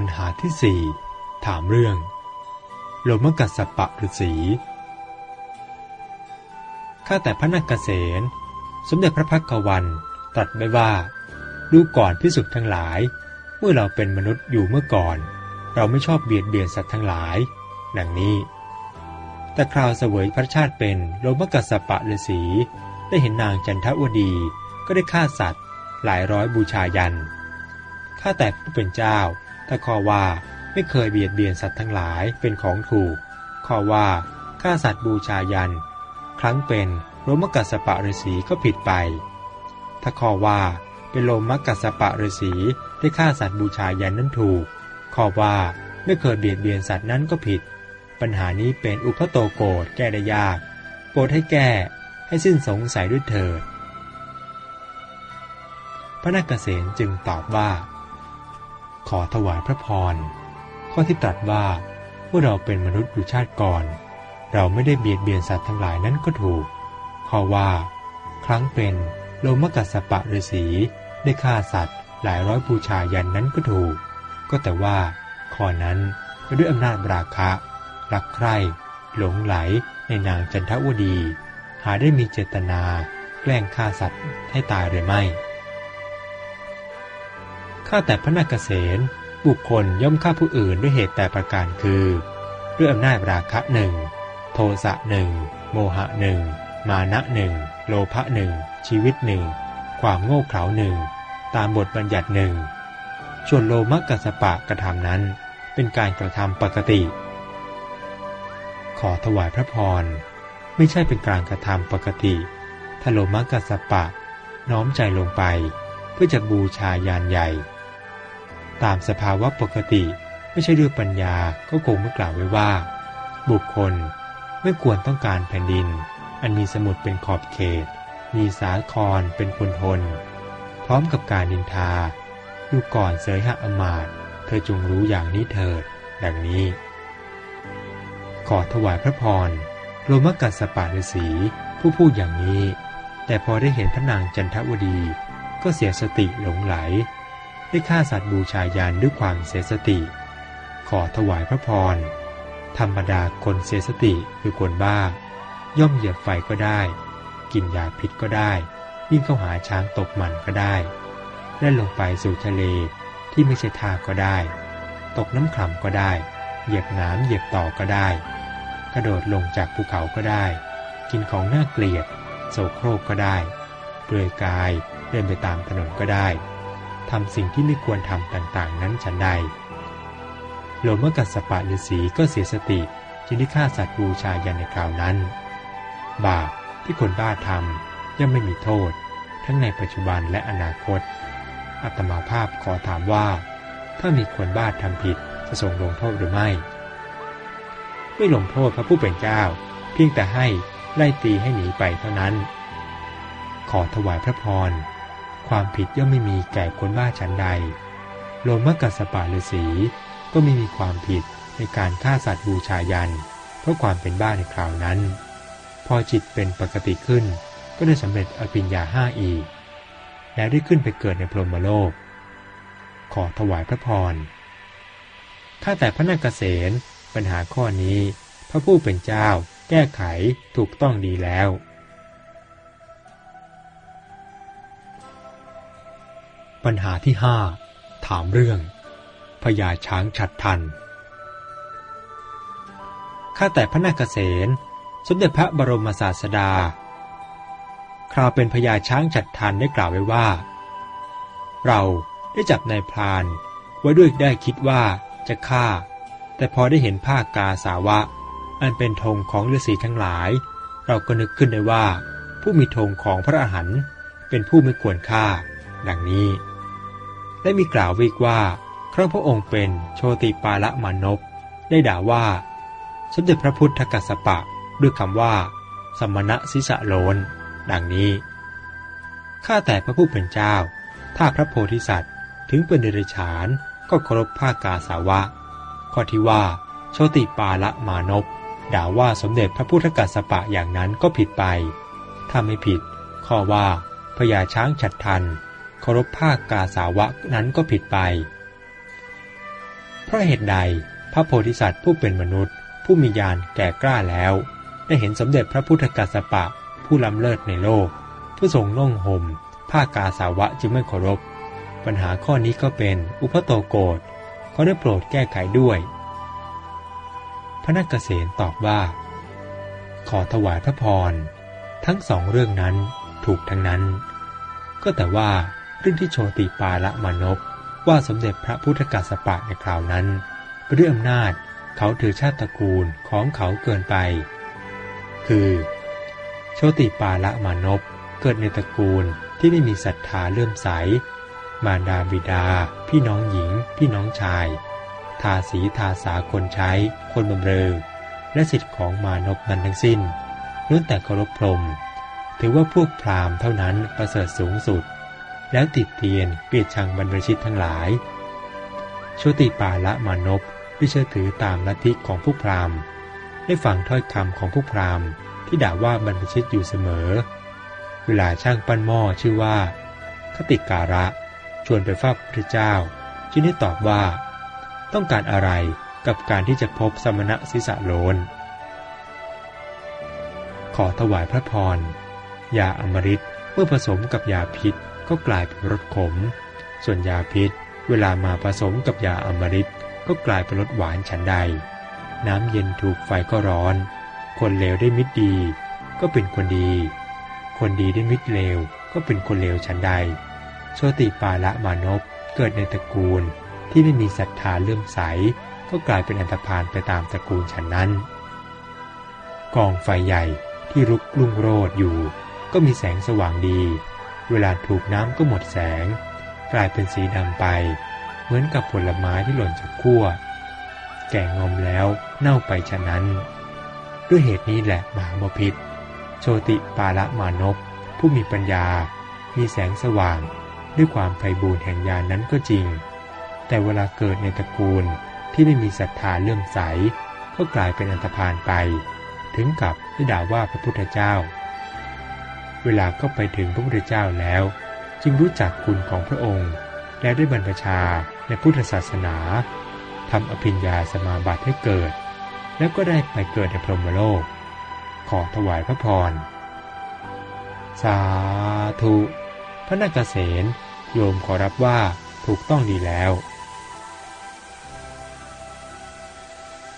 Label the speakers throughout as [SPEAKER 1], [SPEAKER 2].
[SPEAKER 1] ปัญหาที่สี่ถามเรื่องโลมกัสสปะฤาษีข้าแต่พระนักเกษณสมเด็จพระพักกวันตรัสไว้ว่า ดูก่อนพิสุทธ์ทั้งหลาย เมื่อเราเป็นมนุษย์อยู่เมื่อก่อน เราไม่ชอบเบียดเบียนสัตว์ทั้งหลาย ดังนี้ แต่คราวเสวยพระชาติเป็นโลมกัสสปะฤาษีได้เห็นนางจันทวดีก็ได้ฆ่าสัตว์ หลายร้อยบูชายันข้าแต่ผู้เป็นเจ้า ถ้าข้อว่าไม่เคยเบียดเบียนสัตว์ทั้งหลายเป็นของถูก ข้อว่าฆ่าสัตว์บูชายัน ครั้งเป็นโลมกัสปะฤาษีก็ผิดไป ถ้าข้อว่าเป็นโลมกัสปะฤาษีได้ฆ่าสัตว์บูชายันนั้นถูก ข้อว่าไม่เคยเบียดเบียนสัตว์นั้นก็ผิด ปัญหานี้เป็นอุปโตโกรธแก้ได้ยาก โปรดให้แก้ให้สิ้นสงสัยด้วยเถิด พระนักเกษณจึงตอบว่า ขอถวายพระพร ข้อที่ตรัสว่าเมื่อเราเป็นมนุษย์อยู่ชาติก่อน เราไม่ได้เบียดเบียนสัตว์ทั้งหลายนั้นก็ถูก ข้อว่า ครั้งเป็นโลมกัสปะฤาษีได้ฆ่าสัตว์ หลายร้อยบูชายันนั้นก็ถูก ก็แต่ว่า ข้อนั้นก็ด้วยอำนาจราคะรักใคร่หลงไหลในนางจันทวดี หาได้มีเจตนา แกล้งฆ่าสัตว์ให้ตายหรือไม่ ข้าแต่พระนาคเษนบุคคลย่อมฆ่าผู้อื่นด้วยเหตุแต่ประการคือด้วยอำนาจราคะหนึ่งโทสะหนึ่งโมหะหนึ่งมานะหนึ่งโลภะหนึ่งชีวิตหนึ่งความโง่เขลาหนึ่งตามบทบัญญัติหนึ่งส่วนโลมกัสปะกระทำนั้น เป็นการกระทำปกติ ขอถวายพระพร ไม่ใช่เป็นการกระทำปกติถ้าโลมกัสปะ น้อมใจลงไป เพื่อจะบูชายานใหญ่ ตามสภาวะปกติไม่ใช่ด้วยปัญญาก็คงไม่กล่าวไว้ว่า บุคคลไม่ควรต้องการแผ่นดิน อันมีสมุดเป็นขอบเขต มีสาครเป็นคนทนพร้อมกับการนินทาดูก่อนเสยหะอมาตเธอจงรู้อย่างนี้เถิด ดังนี้ ขอถวายพระพรโลมกัสสปาฤาษีผู้พูดอย่างนี้ แต่พอได้เห็นพระนางจันทวดี ก็เสียสติหลงไหล ได้ฆ่าสัตว์บูชายันด้วยความเสียสติ ขอถวายพระพร ธรรมดาคนเสียสติคือคนบ้า ย่อมเหยียบไฟก็ได้ กินยาพิษก็ได้วิ่งเข้าหาช้างตกมันก็ได้แล่นลงไปสู่ทะเลที่ไม่ใช่ท่าก็ได้ ตกน้ำคร่ำก็ได้ เหยียบน้ำเหยียบต่อก็ได้ กระโดดลงจากภูเขาก็ได้ กินของน่าเกลียดโสโครกก็ได้ เปลือยกายเดินไปตามถนนก็ได้ ทำสิ่งที่ไม่ควรทำต่างๆ นั้นฉันใดโลมกัสสปะฤาษีก็เสียสติจึงได้ฆ่าสัตว์บูชายันในคราวนั้น บาปที่คนบ้าทำย่อมไม่มีโทษ ทั้งในปัจจุบันและอนาคต อัตมาภาพขอถามว่า ถ้ามีคนบ้าทำผิดจะส่งลงโทษหรือไม่ ไม่ลงโทษพระผู้เป็นเจ้า เพียงแต่ให้ไล่ตีให้หนีไปเท่านั้น ขอถวายพระพร ความผิดย่อมไม่มีแก่คนบ้าชั้นใดโลมกัสปะฤาษีก็ไม่มีความผิดในการฆ่าสัตว์บูชายัน เพราะความเป็นบ้าในคราวนั้น พอจิตเป็นปกติขึ้น ก็ได้สำเร็จอภิญญาห้าอีก และได้ขึ้นไปเกิดในพรหมโลก ขอถวายพระพรข้าแต่พระนาคเกษปัญหาข้อนี้ พระผู้เป็นเจ้า แก้ไขถูกต้องดีแล้ว ปัญหาที่ห้าถามเรื่องพญาช้างฉัดทัน ข้าแต่พระนาคเษนสมเด็จพระบรมศาสดา คราวเป็นพญาช้างฉัดทันได้กล่าวไว้ว่า เราได้จับนายพรานไว้ด้วยได้คิดว่าจะฆ่า แต่พอได้เห็นผ้ากาสาวะ อันเป็นธงของฤาษีทั้งหลาย เราก็นึกขึ้นได้ว่า ผู้มีธงของพระอรหันต์เป็นผู้ไม่ควรฆ่า ดังนี้ ได้มีกล่าววิกว่าครั้งพระองค์เป็นโชติปาละมานพได้ด่าว่า สมเด็จพระพุทธกัสสปะด้วยคำว่า สมณะสิสะโลน ดังนี้ ข้าแต่พระผู้เป็นเจ้า ถ้าพระโพธิสัตว์ถึงเป็นเดรัจฉานก็เคารพผ้ากาสาวะ ข้อที่ว่า โชติปาละมานพด่าว่าสมเด็จพระพุทธกัสสปะอย่างนั้นก็ผิดไป ถ้าไม่ผิด ข้อว่าพญาช้างฉัดทันารพผ้ากาสาวะนั้นก็ผิดไป เพราะเหตุใดพระโพธิสัตว์ผู้เป็นมนุษย์ ผู้มีญาณแก่กล้าแล้ว ได้เห็นสมเด็จพระพุทธกัสสปะผู้ล้ำเลิศในโลก ผู้ทรงนุ่งห่มผ้ากาสาวะจึงไม่เคารพ ปัญหาข้อนี้ก็เป็นอุปโตโกฏเขาได้โปรดแก้ไขด้วย พระนักเกษตตอบว่า ขอถวายพระพร ทั้งสองเรื่องนั้นถูกทั้งนั้น ก็แต่ว่า เรื่องที่โชติปาละมานพว่าสมเด็จพระพุทธกัสสปะในคราวนั้นเรื่องอำนาจเขาถือชาติตระกูลของเขาเกินไป คือ โชติปาละมานพเกิดในตระกูลที่ไม่มีศรัทธาเลื่อมใส มารดาบิดา พี่น้องหญิง พี่น้องชาย ทาสีทาสาคนใช้ คนบำเรอ และสิทธิ์ของมานพนั้นทั้งสิ้นล้วนแต่เคารพพรม ถือว่าพวกพราหมณ์เท่านั้นประเสริฐสูงสุด แล้วติดเตียนเกลียดชังบรรพชิตทั้งหลายโชติปาละมานพได้เชื่อถือตามลัทธิของผู้พราหมณ์ ได้ฟังถ้อยคำของผู้พราหมณ์ ที่ด่าว่าบรรพชิตอยู่เสมอ เวลาช่างปั้นหม้อชื่อว่า คติการะ ชวนไปเฝ้าพระเจ้า จึงได้ตอบว่า ต้องการอะไรกับการที่จะพบสมณะศิสะโลน ขอถวายพระพรยาอมฤตเมื่อผสมกับยาพิษ ก็กลายเป็นรสขม ส่วนยาพิษ เวลามาผสมกับยาอมฤตก็กลายเป็นรสหวานฉันใด น้ำเย็นถูกไฟก็ร้อน คนเลวได้มิตรดี ก็เป็นคนดี คนดีได้มิตรเลวก็เป็นคนเลวฉันใดโชติปาละมานพเกิดในตระกูลที่ไม่มีศรัทธาเลื่อมใส ก็กลายเป็นอันธพาลไปตามตระกูลฉันนั้น กองไฟใหญ่ที่รุกรุ่งโรดอยู่ ก็มีแสงสว่างดี เวลาถูกน้ำก็หมดแสง กลายเป็นสีดำไป เหมือนกับผลไม้ที่หล่นจากขั้ว แก่งอมแล้วเน่าไปฉะนั้น ด้วยเหตุนี้แหละมหาบพิษโชติปาละมานพผู้มีปัญญา มีแสงสว่างด้วยความไพบูรณ์แห่งญาณนนั้นก็จริง แต่เวลาเกิดในตระกูลที่ไม่มีศรัทธาเลื่อมใส ก็กลายเป็นอันธพาลไป ถึงกับได้ด่าว่าพระพุทธเจ้า เวลาก็ไปถึงพระพุทธเจ้าแล้ว จึงรู้จักคุณของพระองค์ และได้บรรพชาในพุทธศาสนาทำอภิญญาสมาบัติให้เกิด แล้วก็ได้ไปเกิดในพรหมโลก ขอถวายพระพร สาธุ พระนาคเษนโยมขอรับว่าถูกต้องดีแล้ว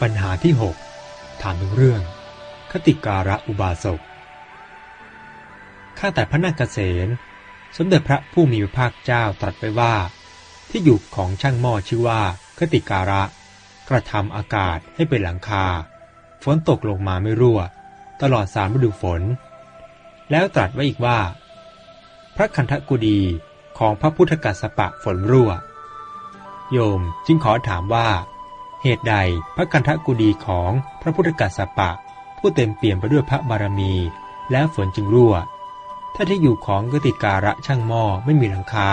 [SPEAKER 1] ปัญหาที่ 6 ถามถึงเรื่อง คติการะอุบาสก ข้าแต่พระนาคเษนสมเด็จพระผู้มีพระภาคเจ้าตรัสไปว่า ที่อยู่ของช่างหม้อชื่อว่าคติการะ กระทำอากาศให้เป็นหลังคา ฝนตกลงมาไม่รั่ว ตลอดสามฤดูฝน แล้วตรัสไว้อีกว่า พระคันธกุดีของพระพุทธกัสสปะฝนรั่ว โยมจึงขอถามว่า เหตุใดพระกันทกุดีของพระพุทธกัสสปะ ผู้เต็มเปี่ยมไปด้วยพระบารมี แล้วฝนจึงรั่ว ถ้าที่อยู่ของกติการะช่างหม้อไม่มีหลังคา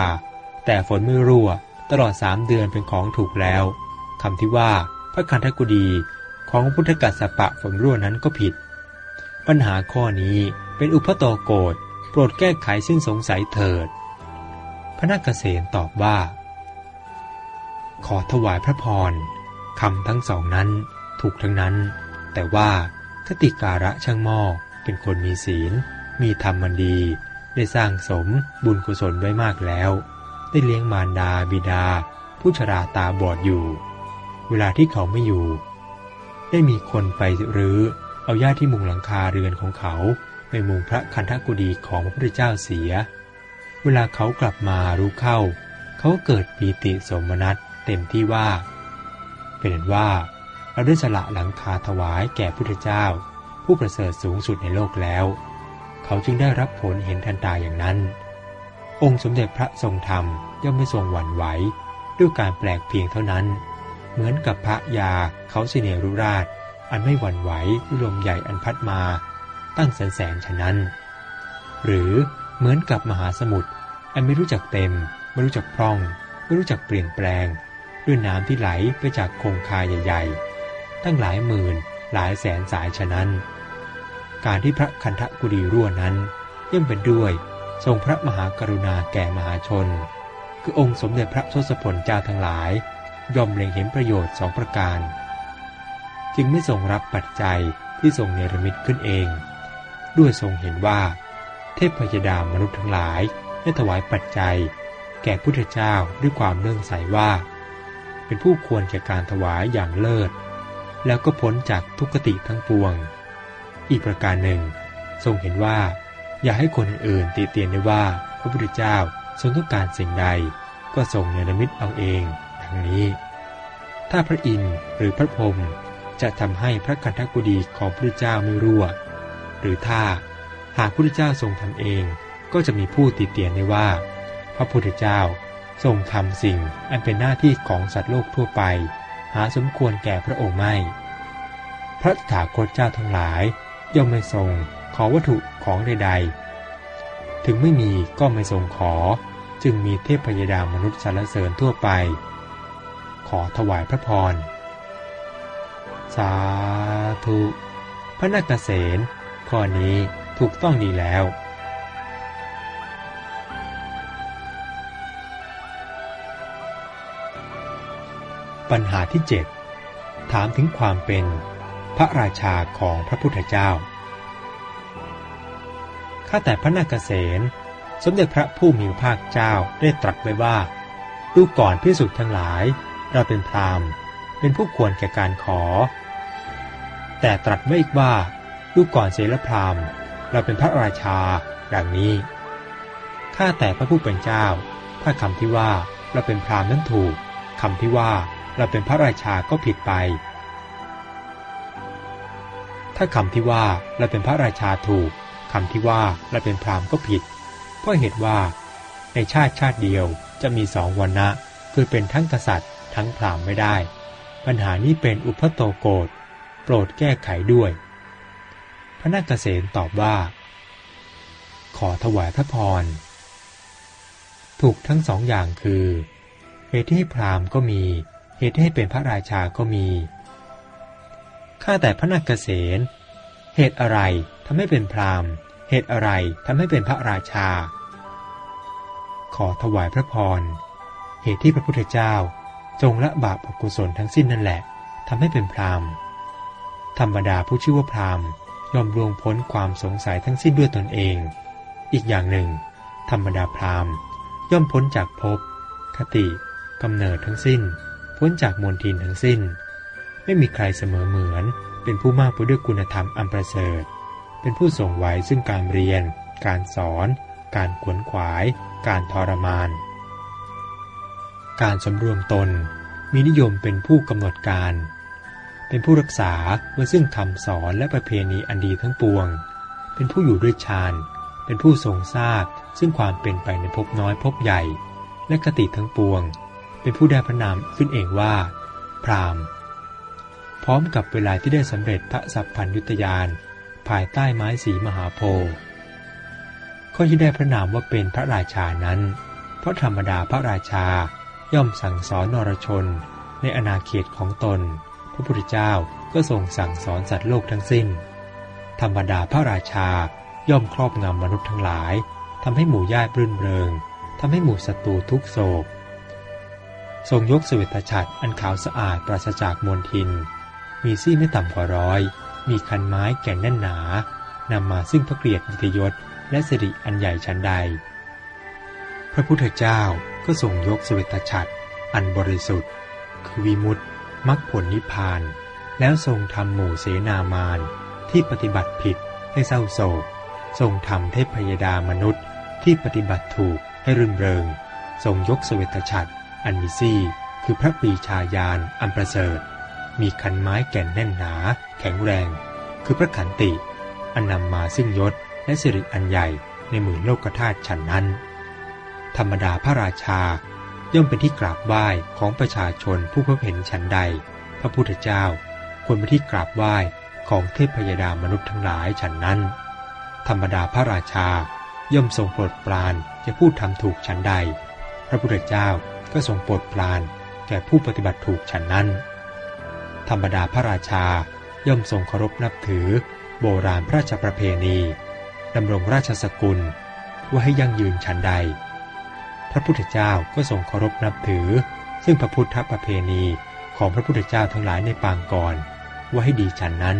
[SPEAKER 1] แต่ฝนไม่รั่ว ตลอดสามเดือนเป็นของถูกแล้วคำที่ว่าพระคันธกุดีของพุทธกัสสปะฝนรั่วนั้นก็ผิด ปัญหาข้อนี้เป็นอุปโตโกฏโปรดแก้ไขสิ้นสงสัยเถิด พระนาคเกษนตอบว่า ขอถวายพระพรคำทั้งสองนั้นถูกทั้งนั้น แต่ว่าคติการะช่างหม้อเป็นคนมีศีล มีธรรมมันดี ได้สร้างสมบุญกุศลไว้มากแล้ว ได้เลี้ยงมารดาบิดา ผู้ชราตาบอดอยู่ เวลาที่เขาไม่อยู่ ได้มีคนไปรื้อเอาญาติที่มุงหลังคาเรือนของเขาไปมุงพระคันธกุดีของพระพุทธเจ้าเสีย เวลาเขากลับมารู้เข้า เขาเกิดปีติสมนัตเต็มที่ว่า เป็นว่าเราได้สละหลังคาถวายแก่พุทธเจ้า ผู้ประเสริฐสูงสุดในโลกแล้ว เขาจึงได้รับผลเห็นทันตาอย่างนั้น องค์สมเด็จพระทรงธรรมย่อมไม่ทรงหวั่นไหวด้วยการแปลกเพียงเท่านั้น เหมือนกับพระยาเขาสิเนรุราช อันไม่หวั่นไหวด้วยลมใหญ่อันพัดมา ตั้งแสนแสนฉะนั้น หรือเหมือนกับมหาสมุทรอันไม่รู้จักเต็ม ไม่รู้จักพร่อง ไม่รู้จักเปลี่ยนแปลง ด้วยน้ำที่ไหลไปจากคงคาใหญ่ ๆ ตั้งหลายหมื่นหลายแสนสายฉะนั้น การที่พระคันธกุฎีรั่วนั้นย่อมเป็นด้วยทรงพระมหากรุณาแก่มหาชน คือองค์สมเด็จพระทศพลเจ้าทั้งหลาย ย่อมเล็งเห็นประโยชน์สองประการ จึงไม่ทรงรับปัจจัยที่ทรงเนรมิตขึ้นเอง ด้วยทรงเห็นว่า เทพยดามนุษย์ทั้งหลายได้ถวายปัจจัย แก่พุทธเจ้าด้วยความเลื่องใสว่า เป็นผู้ควรแก่การถวายอย่างเลิศ แล้วก็พ้นจากทุกขติทั้งปวง อีกประการหนึ่ง ทรงเห็นว่า อย่าให้คนอื่นติเตียนได้ว่าพระพุทธเจ้าทรงต้องการสิ่งใด ก็ทรงเนรมิตเอาเองทั้งนี้ ถ้าพระอินทร์หรือพระพรหมจะทำให้พระคันธกุฎีของพระพุทธเจ้าไม่รั่ว หรือถ้าหากพระพุทธเจ้าทรงทำเองก็จะมีผู้ติเตียนได้ว่า พระพุทธเจ้าทรงทำสิ่งอันเป็นหน้าที่ของสัตว์โลกทั่วไป หาสมควรแก่พระองค์ไม่ พระถาคตเจ้าทั้งหลาย ย่อมไม่ทรงขอวัตถุของใด ๆ ถึงไม่มีก็ไม่ทรงขอ จึงมีเทพพยดามนุษย์สรรเสริญทั่วไป ขอถวายพระพร สาธุ พระนาคเษนข้อนี้ถูกต้องดีแล้ว ปัญหาที่ 7 ถามถึงความเป็น พระราชาของพระพุทธเจ้า ข้าแต่พระนาคเษนสมเด็จพระผู้มีพระภาคเจ้าได้ตรัสไว้ว่า ดูก่อนพิสุทธ์ทั้งหลาย เราเป็นพราหมณ์เป็นผู้ควรแก่การขอ แต่ตรัสไว้อีกว่า ดูก่อนเสรพราหมณ์เราเป็นพระราชา ดังนี้ ข้าแต่พระผู้เป็นเจ้า ถ้าคำที่ว่าเราเป็นพราหมณ์นั้นถูกคำที่ว่าเราเป็นพระราชาก็ผิดไป ถ้าคำที่ว่าเราเป็นพระราชาถูกคำที่ว่าเราเป็นพราหมณ์ก็ผิด เพราะเหตุว่า ในชาติชาติเดียวจะมีสองวันนะคือเป็นทั้งกษัตริย์ทั้งพราหมณ์ไม่ได้ ปัญหานี้เป็นอุปโตโกฏโปรดแก้ไขด้วย พระนาคเษนตอบว่า ขอถวายพระพร ถูกทั้งสองอย่างคือ เหตุให้พราหมณ์ก็มี เหตุให้เป็นพระราชาก็มี ข้าแต่พระนาคเกษเหตุอะไรทำให้เป็นพราหมณ์ เหตุอะไรทำให้เป็นพระราชา ขอถวายพระพร เหตุที่พระพุทธเจ้าจงละบาปอกุศลทั้งสิ้นนั่นแหละทำให้เป็นพราหมณ์ ธรรมดาผู้ชื่อว่าพราหมณ์ยอมล่วงพ้นความสงสัยทั้งสิ้นด้วยตนเอง อีกอย่างหนึ่ง ธรรมดาพราหมณ์ ย่อมพ้นจากภพคติกำเนิดทั้งสิ้น พ้นจากมนทินทั้งสิ้น ไม่มีใครเสมอเหมือน เป็นผู้มากไปด้วยคุณธรรมอันประเสริฐ เป็นผู้ส่งไว้ซึ่งการเรียน การสอน การขวนขวาย การทรมาน การสำรวมตน มีนิยมเป็นผู้กำหนดการ เป็นผู้รักษาไว้ซึ่งคำสอนและประเพณีอันดีทั้งปวง เป็นผู้อยู่ด้วยฌาน เป็นผู้ทรงทราบซึ่งความเป็นไปในภพน้อยภพใหญ่ และคติทั้งปวง เป็นผู้ได้พระนามขึ้นเองว่า พราหมณ์ พร้อมกับเวลาที่ได้สำเร็จพระสัพพัญยุตยานภายใต้ไม้สีมหาโพธิ์ข้อที่ได้พระนามว่าเป็นพระราชานั้น เพราะธรรมดาพระราชาย่อมสั่งสอนนรชน ในอาณาเขตของตน พระพุทธเจ้าก็ทรงสั่งสอนสัตว์โลกทั้งสิ้น ธรรมดาพระราชาย่อมครอบงำมนุษย์ทั้งหลายทำให้หมู่ญาติรื่นเริงทำให้หมู่ศัตรูทุกโศก ทรงยกสเวตฉัตรอันขาวสะอาดปราศจากมลทิน มีซี่ไม่ต่ำกว่าร้อย มีคันไม้แก่นแน่นหนานำมาซึ่งพระเกียรติยยศและสิริอันใหญ่ชั้นใด พระพุทธเจ้าก็ทรงยกสเวตฉัตรอันบริสุทธิ์ คือวิมุตติมรรคผลนิพพาน แล้วทรงทำหมู่เสนามานที่ปฏิบัติผิดให้เศร้าโศก ทรงทำเทพยดามนุษย์ที่ปฏิบัติถูกให้รื่นเริง ทรงยกสเวตฉัตรอันมีซี่ คือพระปีชาญาณอันประเสริฐ มีคันไม้แก่นแน่นหนา แข็งแรง คือพระขันติ อันนำมาซึ่งยศและสิริอันใหญ่ในหมื่นโลกธาตุฉันนั้น ธรรมดาพระราชาย่อมเป็นที่กราบไหว้ของประชาชนผู้พบเห็นฉันใด พระพุทธเจ้าควรเป็นที่กราบไหว้ของเทพพยดามนุษย์ทั้งหลายฉันนั้น ธรรมดาพระราชาย่อมทรงโปรดปรานแก่ผู้ทำถูกฉันใด พระพุทธเจ้าก็ทรงโปรดปรานแก่ผู้ปฏิบัติถูกฉันนั้น ธรรมดาพระราชาย่อมทรงเคารพนับถือ โบราณพระราชประเพณีดำรงราชสกุลว่าให้ยั่งยืนฉันใด พระพุทธเจ้าก็ทรงเคารพนับถือ ซึ่งพระพุทธประเพณีของพระพุทธเจ้าทั้งหลายในปางก่อน ว่าให้ดีฉันนั้น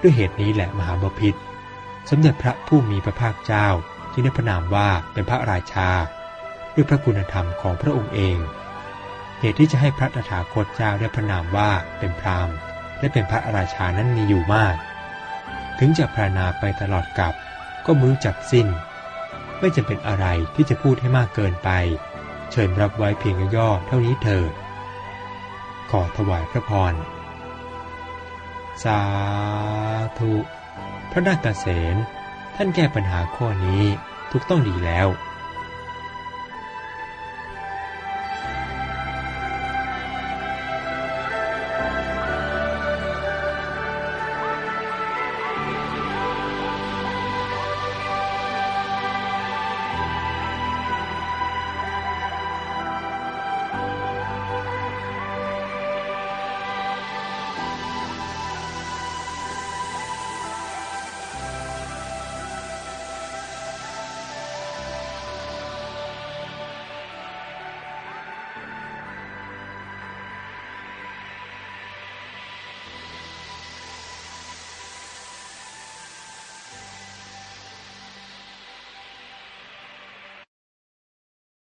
[SPEAKER 1] ด้วยเหตุนี้แหละมหาบพิตรสมเด็จพระผู้มีพระภาคเจ้าจึงได้พระนามว่าเป็นพระราชา ด้วยพระคุณธรรมของพระองค์เอง เหตุที่จะให้พระตถาคตเจ้าได้พระนามว่าเป็นพราหมณ์และเป็นพระราชานั้นมีอยู่มาก ถึงจะพรรณนาไปตลอดกับก็ไม่รู้จักสิ้น ไม่จำเป็นอะไรที่จะพูดให้มากเกินไป เชิญรับไว้เพียงย่อเท่านี้เถิดขอถวายพระพร สาธุ พระนาคเษนท่านแก้ปัญหาข้อนี้ถูกต้องดีแล้ว